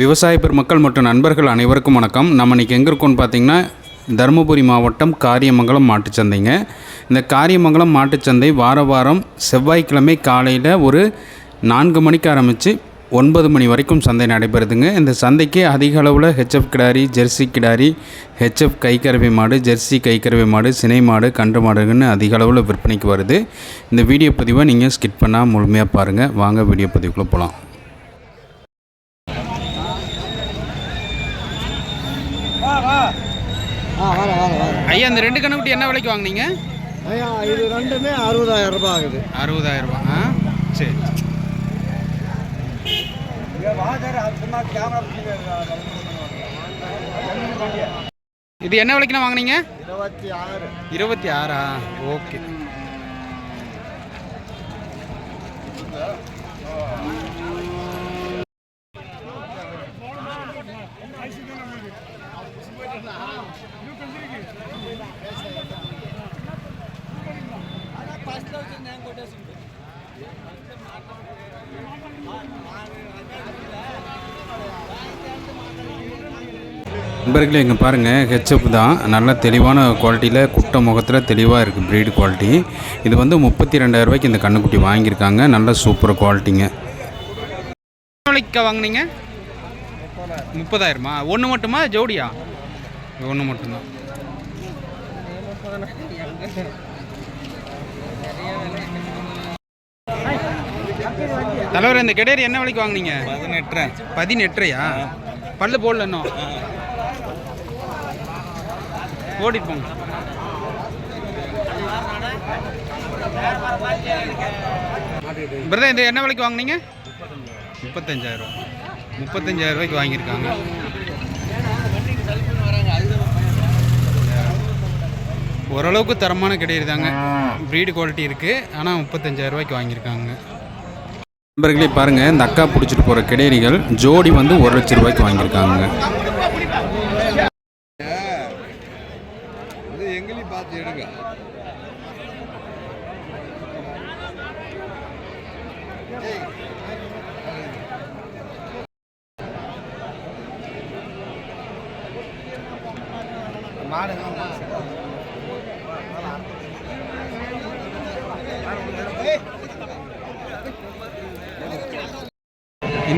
விவசாய பெருமக்கள் மற்றும் நண்பர்கள் அனைவருக்கும் வணக்கம். நம்ம இன்றைக்கி எங்கே இருக்கோம்னு பார்த்தீங்கன்னா தருமபுரி மாவட்டம் காரியமங்கலம் மாட்டுச்சந்தைங்க இந்த காரியமங்கலம் மாட்டுச்சந்தை வார வாரம் செவ்வாய்க்கிழமை காலையில் ஒரு நான்கு மணிக்கு ஆரம்பித்து ஒன்பது மணி வரைக்கும் சந்தை நடைபெறுதுங்க. இந்த சந்தைக்கு அதிக அளவில் ஹெச்எஃப் கிடாரி ஜெர்சி கிடாரி ஹெச்எஃப் கைக்கறவை மாடு ஜெர்சி கைக்கறவை மாடு சினை மாடு கன்று மாடுகள்னு அதிக அளவில் விற்பனைக்கு வருது. இந்த வீடியோ பதிவை நீங்கள் ஸ்கிப் பண்ணால் முழுமையாக பாருங்கள் வாங்க வீடியோ பதிவுக்குள்ளே போகலாம் ஆ வர வர வர ஐயா இந்த ரெண்டு கண்ணுக்குட்டி என்ன விலைக்கு வாங்குனீங்க? ஐயா இது ரெண்டுமே அறுபதாயிரம் ரூபாய் ஆகுது. அறுபதாயிரம் ரூபாய் ஆ? சரி. இது என்ன விலைக்குண்ணா வாங்குனீங்க? இருபத்தி ஆறு. இருபத்தி ஆறா? ஓகே. நண்பர்களே இங்கே பாருங்கள் ஹெச்எப் தான். நல்ல தெளிவான குவாலிட்டியில் குட்டை முகத்தில் தெளிவாக இருக்குது ப்ரீடு குவாலிட்டி இது வந்து முப்பத்தி ரெண்டாயிரம் ரூபாய்க்கு இந்த கண்ணுக்குட்டி வாங்கியிருக்காங்க. நல்ல சூப்பர் குவாலிட்டிங்க வாங்கினீங்க? முப்பதாயிரமா? ஒன்று மட்டுமா? ஜோடியா? ஒன்று மட்டும்தான். தலைவர் இந்த கெடேரி என்ன விலைக்கு வாங்குனீங்க? பதினெட்டு பதினெட்டரையா? பல்லு போடல இன்னும். ஓடிட்டு போங்க. பிரதர் இந்த என்ன விலைக்கு வாங்குனீங்க? முப்பத்தஞ்சாயிரம். முப்பத்தஞ்சாயிரம் ரூபாய்க்கு வாங்கியிருக்காங்க. ஓரளவுக்கு தரமான கிடையாது தாங்க. ப்ரீடு குவாலிட்டி இருக்குது ஆனால் முப்பத்தஞ்சாயிரம் ரூபாய்க்கு வாங்கியிருக்காங்க. நண்பர்களே பாருங்கள் இந்த அக்கா பிடிச்சிட்டு போகிற கிடையரிகள் ஜோடி வந்து ஒரு லட்ச ரூபாய்க்கு வாங்கியிருக்காங்க. இது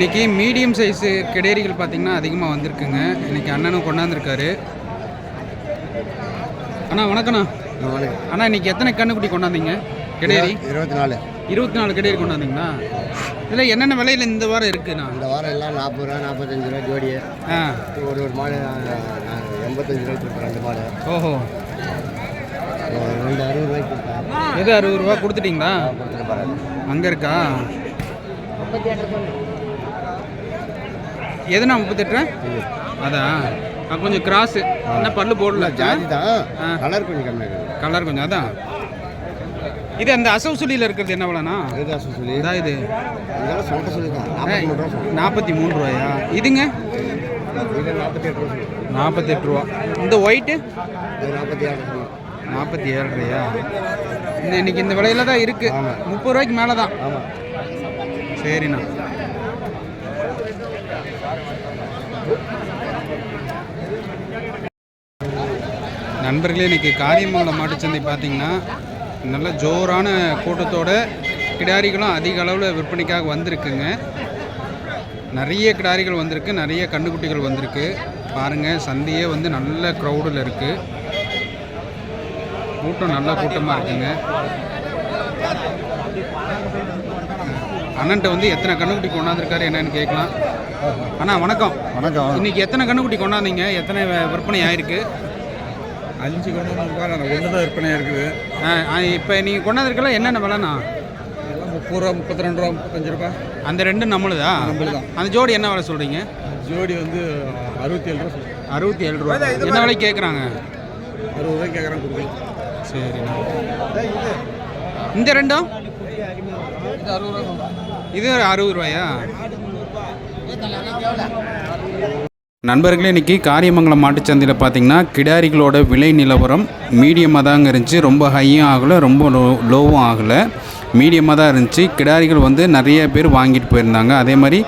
இன்றைக்கி மீடியம் சைஸு கிடேரிகள் பார்த்திங்கன்னா அதிகமாக வந்திருக்குங்க. இன்றைக்கி அண்ணனும் கொண்டாந்துருக்காரு. அண்ணா வணக்கண்ணா அண்ணா இன்றைக்கி எத்தனை கண்ணுக்குட்டி கொண்டாந்தீங்க? கிடேரி இருபத்தி நாலு. இருபத்தி நாலு கிடேரி கொண்டாந்தீங்களா? இதில் என்னென்ன விலையில் இந்த வாரம் இருக்குண்ணா? இந்த வாரம் எல்லாம் நாற்பது ரூபா நாற்பத்தஞ்சு ரூபா ஜோடி. ஆ. ஒரு ஒரு மாடு எண்பத்தஞ்சு ரூபாய்க்கு ரெண்டு மாடு. ஓஹோ. ரெண்டு அறுபது ரூபாய்க்கு எது அறுபது ரூபா கொடுத்துட்டீங்களா? அங்கே இருக்கா? எதுண்ணா முப்பத்தெட்டு அதான் கொஞ்சம் கிராஸு. என்ன பல்லு போடல? ஜாதி தான். கலர் கொஞ்சம் கம்மியாக இருக்குது. கலர் கொஞ்சம் அதான் இது அந்த அசவு சுழியில் இருக்கிறது என்ன விலைண்ணா? சொல்லி இதெல்லாம் இதான் இது சொல்லிட்டு சொல்லியிருக்கான் நாற்பத்தி மூணு ரூபாயா? இதுங்க? இது நாற்பத்தி எட்டு ரூபா இந்த ஒயிட்டு? நாற்பத்தி ஏழு நாற்பத்தி ஏழு ரூபாயா? இன்னைக்கு இந்த விலையில தான் இருக்கு. ஆமா. முப்பது ரூபாய்க்கு மேலே தான் சரிண்ணா. நண்பர்களே இன்னைக்கு காரியமங்கலம் மாட்டுச்சந்தை பார்த்தீங்கன்னா நல்ல ஜோரான கூட்டத்தோட கிடாரிகளும் அதிக அளவில் விற்பனைக்காக வந்திருக்குங்க. நிறைய கிடாரிகள் வந்திருக்கு நிறைய கண்டுக்குட்டிகள் வந்திருக்கு. பாருங்கள் சந்தையே வந்து நல்ல க்ரௌடில் இருக்குது கூட்டம் நல்ல கூட்டமாக இருக்குங்க. அண்ணன்ட்ட வந்து எத்தனை கண்ணுக்குட்டி கொண்டாந்துருக்காரு என்னன்னு கேட்கலாம். அண்ணா வணக்கம். வணக்கம். இன்னைக்கு எத்தனை கண்ணுக்குட்டி கொண்டாந்தீங்க? எத்தனை விற்பனை ஆயிருக்கு? அஞ்சு கொண்டு வந்து ஒன்று தான் விற்பனை இருக்குது. இப்போ நீங்கள் கொண்டாந்துருக்கல என்னென்ன விலைண்ணா? எல்லாம் முப்பது ரூபா முப்பத்தி ரெண்டு ரூபா முப்பத்தஞ்சு ரூபா. அந்த ரெண்டு நம்மளுதா? நம்மளுதான். அந்த ஜோடி என்ன விலை சொல்கிறீங்க ஜோடி வந்து அறுபத்தி ஏழு ரூபா அறுபத்தி ஏழு ரூபா. என்ன விலைக்கு கேட்குறாங்க அறுபது ரூபாய்க்கு கேட்குறேன் கொடுக்குறேன் சரிண்ணா. இந்த ரெண்டும் இது அறுபது ரூபா இது ஒரு அறுபது ரூபாயா? நண்பர்களே இன்றைக்கி காரியமங்கலம் மாட்டுச்சந்தையில் பார்த்தீங்கன்னா கிடாரிகளோட விலை நிலவரம் மீடியமாக தாங்க இருந்துச்சு. ரொம்ப ஹையும் ஆகலை ரொம்ப லோ லோவும் ஆகலை. மீடியமாக தான் இருந்துச்சு. கிடாரிகள் வந்து நிறைய பேர் வாங்கிட்டு போயிருந்தாங்க. அதே மாதிரி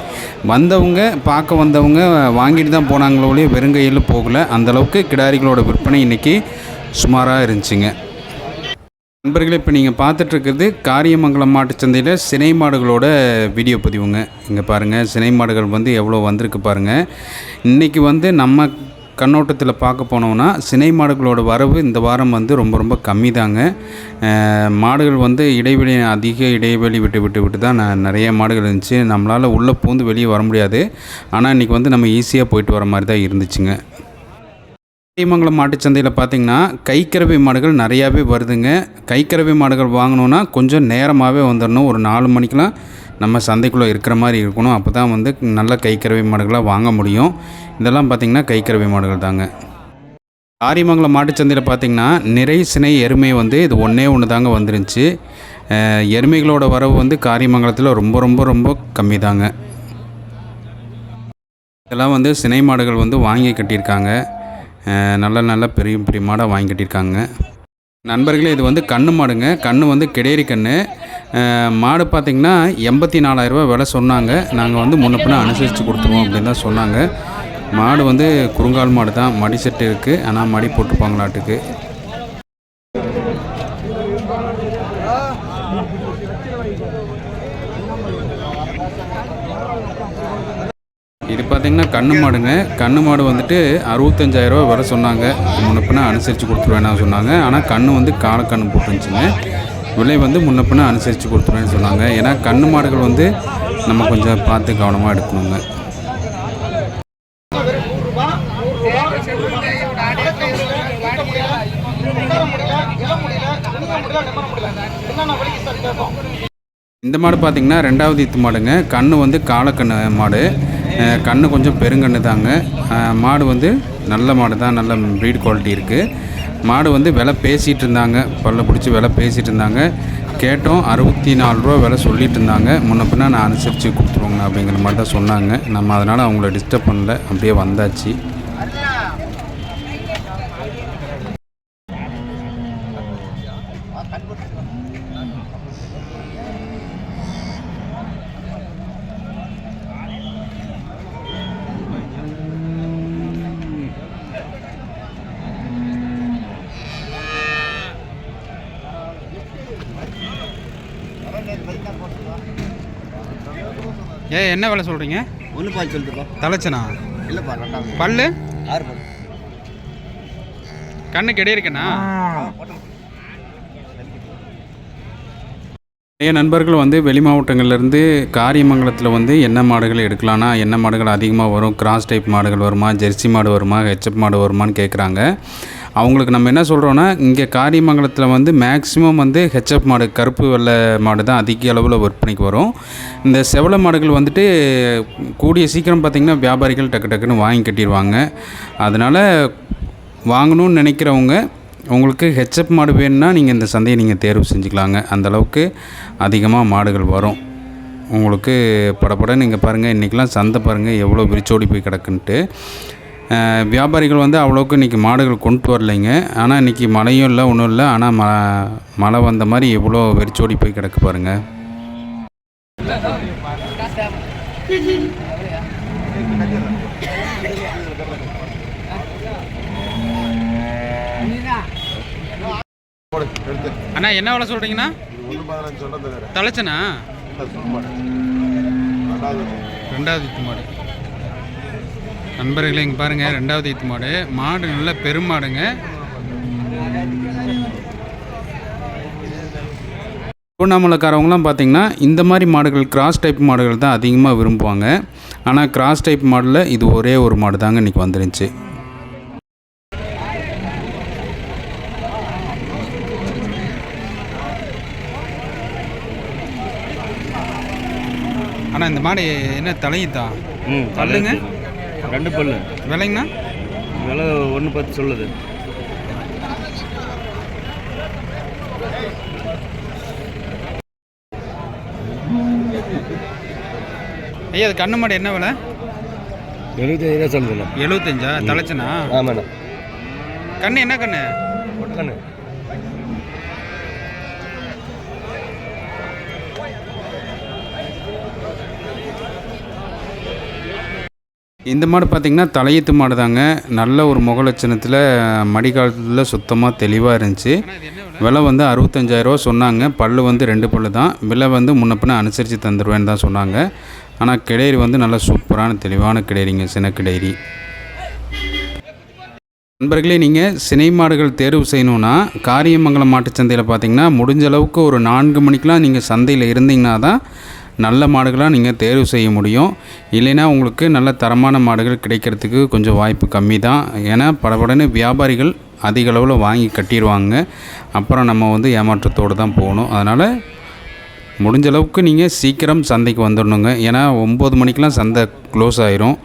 வந்தவங்க பார்க்க வந்தவங்க வாங்கிட்டு தான் போனாங்களோ ஒழிய வெறுங்கையில் போகலை. அந்தளவுக்கு கிடாரிகளோட விற்பனை இன்றைக்கி சுமாராக இருந்துச்சுங்க. நண்பர்களே இப்போ நீங்கள் பார்த்துட்ருக்கிறது காரியமங்கலம் மாட்டு சந்தையில் சினை மாடுகளோட வீடியோ பதிவுங்க. இங்கே பாருங்கள் சினை மாடுகள் வந்து எவ்வளோ வந்திருக்கு பாருங்கள் இன்றைக்கி வந்து நம்ம கண்ணோட்டத்தில் பார்க்க போனோம்னா சினை மாடுகளோட வரவு இந்த வாரம் வந்து ரொம்ப ரொம்ப கம்மி தாங்க மாடுகள் வந்து இடைவெளி அதிக இடைவெளி விட்டு விட்டு விட்டு தான் நிறைய மாடுகள் இருந்துச்சு. நம்மளால் உள்ளே பூந்து வெளியே வர முடியாது. ஆனால் இன்றைக்கி வந்து நம்ம ஈஸியாக போயிட்டு வர மாதிரி தான் இருந்துச்சுங்க. ஸ்ரீமங்கலம் மாட்டுச்சந்தையில் பார்த்தீங்கன்னா கைக்கரவை மாடுகள் நிறையாவே வருதுங்க. கைக்கரவை மாடுகள் வாங்கணுன்னா கொஞ்சம் நேரமாகவே வந்துடணும் ஒரு நாலு மணிக்கெலாம் நம்ம சந்தைக்குள்ளே இருக்கிற மாதிரி இருக்கணும். அப்போ தான் வந்து நல்ல கைக்கரவை மாடுகளாக வாங்க முடியும். இதெல்லாம் பார்த்திங்கன்னா கைக்கரவை மாடுகள் தாங்க. ஆரியமங்கலம் மாட்டுச்சந்தையில் பார்த்தீங்கன்னா நிறை சினை எருமை வந்து இது ஒன்றே ஒன்று தாங்க வந்துருந்துச்சு. எருமைகளோட வரவு வந்து காரியமங்கலத்தில் ரொம்ப ரொம்ப ரொம்ப கம்மி தாங்க இதெல்லாம் வந்து சினை மாடுகள் வந்து வாங்கி கட்டியிருக்காங்க. நல்ல நல்ல பெரிய பெரிய மாடாக வாங்கி கட்டியிருக்காங்க நண்பர்களே இது வந்து கண்ணு மாடுங்க. கண்ணு வந்து கிடேரி கண்ணு. மாடு பார்த்திங்கன்னா எண்பத்தி நாலாயிரரூபா விலை சொன்னாங்க. நாங்கள் வந்து முன்ன பின்ன அனுசரித்து கொடுத்துருவோம் அப்படின்னு தான் சொன்னாங்க. மாடு வந்து குறுங்கால் மாடு தான். மடி செட்டு இருக்குது ஆனால் மடி போட்டுப்பாங்களாட்டுக்கு இது பார்த்தீங்கன்னா கண்ணு மாடுங்க. கண்ணு மாடு வந்துட்டு அறுபத்தஞ்சாயிரரூவா வர சொன்னாங்க. முன்ன அனுசரித்து கொடுத்துருவேன்னு சொன்னாங்க. ஆனால் கண்ணு வந்து காலக்கண்ணு போட்டுருந்துச்சுங்க விலை வந்து முன்ன அனுசரித்து கொடுத்துருவேன்னு சொன்னாங்க. ஏன்னா கண்ணு மாடுகள் வந்து நம்ம கொஞ்சம் பார்த்து கவனமாக எடுக்கணுங்க. இந்த மாடு பார்த்தீங்கன்னா ரெண்டாவது இத்து மாடுங்க. கண்ணு வந்து காலக்கண்ணு மாடு. கண்ணு கொஞ்சம் பெருங்கண்ணு தாங்க. மாடு வந்து நல்ல மாடு தான் நல்ல ப்ரீட் குவாலிட்டி இருக்குது மாடு வந்து விலை பேசிகிட்டு இருந்தாங்க. பல்ல பிடிச்சி விலை பேசிகிட்டு இருந்தாங்க. கேட்டோம் அறுபத்தி நாலு ரூபா விலை சொல்லிட்டு இருந்தாங்க. முன்ன பின்னா நான் அனுசரித்து கொடுத்துருவோங்க அப்படிங்கிற மாதிரி தான் சொன்னாங்க. நம்ம அதனால் அவங்கள டிஸ்டர்ப் பண்ணல. அப்படியே வந்தாச்சு. ஏ என்ன விலை சொல்கிறீங்க ஒன்று பால் சொல்லுப்பா தலைச்சனா? இல்லைப்பா ரெண்டாவது. பல்லு? ஆறு பால். கண்ணு கிடையிருக்கண்ணா நிறைய நண்பர்கள் வந்து வெளி மாவட்டங்கள்லேருந்து காரியமங்கலத்தில் வந்து என்ன மாடுகள் எடுக்கலாம்னா என்ன மாடுகள் அதிகமாக வரும் கிராஸ் டைப் மாடுகள் வருமா ஜெர்சி மாடு வருமா ஹெச்எப் மாடு வருமான்னு கேட்குறாங்க அவங்களுக்கு நம்ம என்ன சொல்கிறோன்னா இங்கே காரியமங்கலத்தில் வந்து மேக்ஸிமம் வந்து ஹெச்எப் மாடு கருப்பு வெள்ளை மாடு தான் அதிக அளவில் விற்பனைக்கு வரும். இந்த செவல மாடுகள் வந்துட்டு கூடிய சீக்கிரம் பார்த்திங்கன்னா வியாபாரிகள் டக்கு டக்குன்னு வாங்கி கட்டிடுவாங்க அதனால் வாங்கணும்னு நினைக்கிறவங்க உங்களுக்கு ஹெச்எப் மாடு வேணும்னா நீங்கள் இந்த சந்தையை நீங்கள் தேர்வு செஞ்சுக்கலாங்க. அந்தளவுக்கு அதிகமாக மாடுகள் வரும். உங்களுக்கு படப்பட நீங்கள் பாருங்கள் இன்றைக்கெலாம் சந்தை பாருங்கள் எவ்வளோ விரிச்சோடி போய் கிடக்குன்ட்டு. வியாபாரிகள் வந்து அவ்வளோக்கு இன்றைக்கி மாடுகள் கொண்டு வரலைங்க. ஆனால் இன்றைக்கி மழையும் இல்லை ஒன்றும் இல்லை. ஆனால் ம மழை வந்த மாதிரி எவ்வளோ வெறிச்சோடி போய் கிடக்கு பாருங்கள் அண்ணா என்ன விலை சொல்கிறீங்கண்ணா தலைச்சனா? ரெண்டாவது மாடு. நண்பர்களே இங்கே பாருங்கள் ரெண்டாவது ஈத்து மாடு. மாடு நல்ல பெருமாடுங்க திருவண்ணாமலைக்காரவங்களாம் பார்த்தீங்கன்னா இந்த மாதிரி மாடுகள் கிராஸ் டைப் மாடுகள் தான் அதிகமாக விரும்புவாங்க. ஆனால் கிராஸ் டைப் மாடில் இது ஒரே ஒரு மாடு தாங்க இன்றைக்கி வந்துருந்துச்சு. ஆனால் இந்த மாடு என்ன தலையுதா? ம் பல்லுங்க? ரெண்டு பல்லு. விலைங்கண்ணா விலை ஒன்று பத்து சொல்லுது. ஐயா அது கண்ணு மாடு என்ன விலை? எழுபத்தஞ்சு ரூபா சொல்லுங்கண்ணா எழுபத்தஞ்சா? தலைச்சனா? ஆமாண்ணா. கண்ணு என்ன கண்ணு? ஒட்டக்கண்ணு இந்த மாடு பார்த்திங்கன்னா தலையீத்து மாடு தாங்க. நல்ல ஒரு முகலட்சணத்தில் மடிக்காலத்தில் சுத்தமாக தெளிவாக இருந்துச்சு. விலை வந்து அறுபத்தஞ்சாயிரரூவா சொன்னாங்க. பல்லு வந்து ரெண்டு பல்லு தான். விலை வந்து முன்ன அனுசரித்து தந்துடுவேன்னு தான் சொன்னாங்க. ஆனால் கிடேரி வந்து நல்ல சூப்பரான தெளிவான கிடேரிங்க சின்ன கிடேரி. நண்பர்களே நீங்கள் சினை மாடுகள் தேர்வு செய்யணுன்னா காரியமங்கலம் மாட்டுச்சந்தையில் பார்த்தீங்கன்னா முடிஞ்ச அளவுக்கு ஒரு நான்கு மணிக்கெலாம் நீங்கள் சந்தையில் இருந்தீங்கன்னா தான் நல்ல மாடுகளாக நீங்கள் தேர்வு செய்ய முடியும். இல்லைன்னா உங்களுக்கு நல்ல தரமான மாடுகள் கிடைக்கிறதுக்கு கொஞ்சம் வாய்ப்பு கம்மி தான். ஏன்னா படபடன்னு வியாபாரிகள் அதிக அளவில் வாங்கி கட்டிடுவாங்க. அப்புறம் நம்ம வந்து ஏமாற்றத்தோடு தான் போகணும். அதனால் முடிஞ்ச அளவுக்கு நீங்கள் சீக்கிரம் சந்தைக்கு வந்துடணுங்க. ஏன்னா ஒம்பது மணிக்கெலாம் சந்தை க்ளோஸ் ஆயிரும்.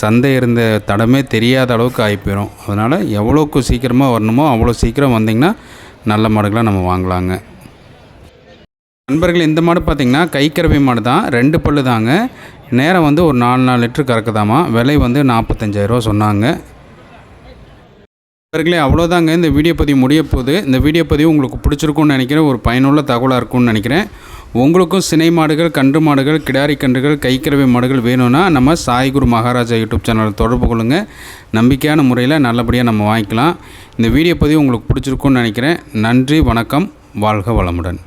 சந்தை இருந்த தடமே தெரியாத அளவுக்கு ஆகி போயிடும் அதனால் எவ்வளோக்கு சீக்கிரமாக வரணுமோ அவ்வளோ சீக்கிரம் வந்தீங்கன்னா நல்ல மாடுகளாக நம்ம வாங்கலாங்க. நண்பர்கள் இந்த மாடு பார்த்திங்கன்னா கைக்கரவை மாடு தான் ரெண்டு பல்லு தாங்க நேரம் வந்து ஒரு நாலு நாலு லிட்டர் கறக்குதாமா. விலை வந்து நாற்பத்தஞ்சாயிரரூவா சொன்னாங்க. நண்பர்களே அவ்வளோதாங்க இந்த வீடியோ பதிவு முடிய போகுது. இந்த வீடியோ பதிவு உங்களுக்கு பிடிச்சிருக்கும்னு நினைக்கிறேன். ஒரு பயனுள்ள தகவலாக இருக்கும்னு நினைக்கிறேன். உங்களுக்கும் சினை மாடுகள் கன்று மாடுகள் கிடாரி கன்றுகள் கைக்கறவை மாடுகள் வேணும்னா நம்ம சாய்குரு மகாராஜா யூடியூப் சேனலில் தொடர்பு கொள்ளுங்கள் நம்பிக்கையான முறையில் நல்லபடியாக நம்ம வாங்கிக்கலாம். இந்த வீடியோ பதிவு உங்களுக்கு பிடிச்சிருக்கும்னு நினைக்கிறேன். நன்றி வணக்கம். வாழ்க வளமுடன்.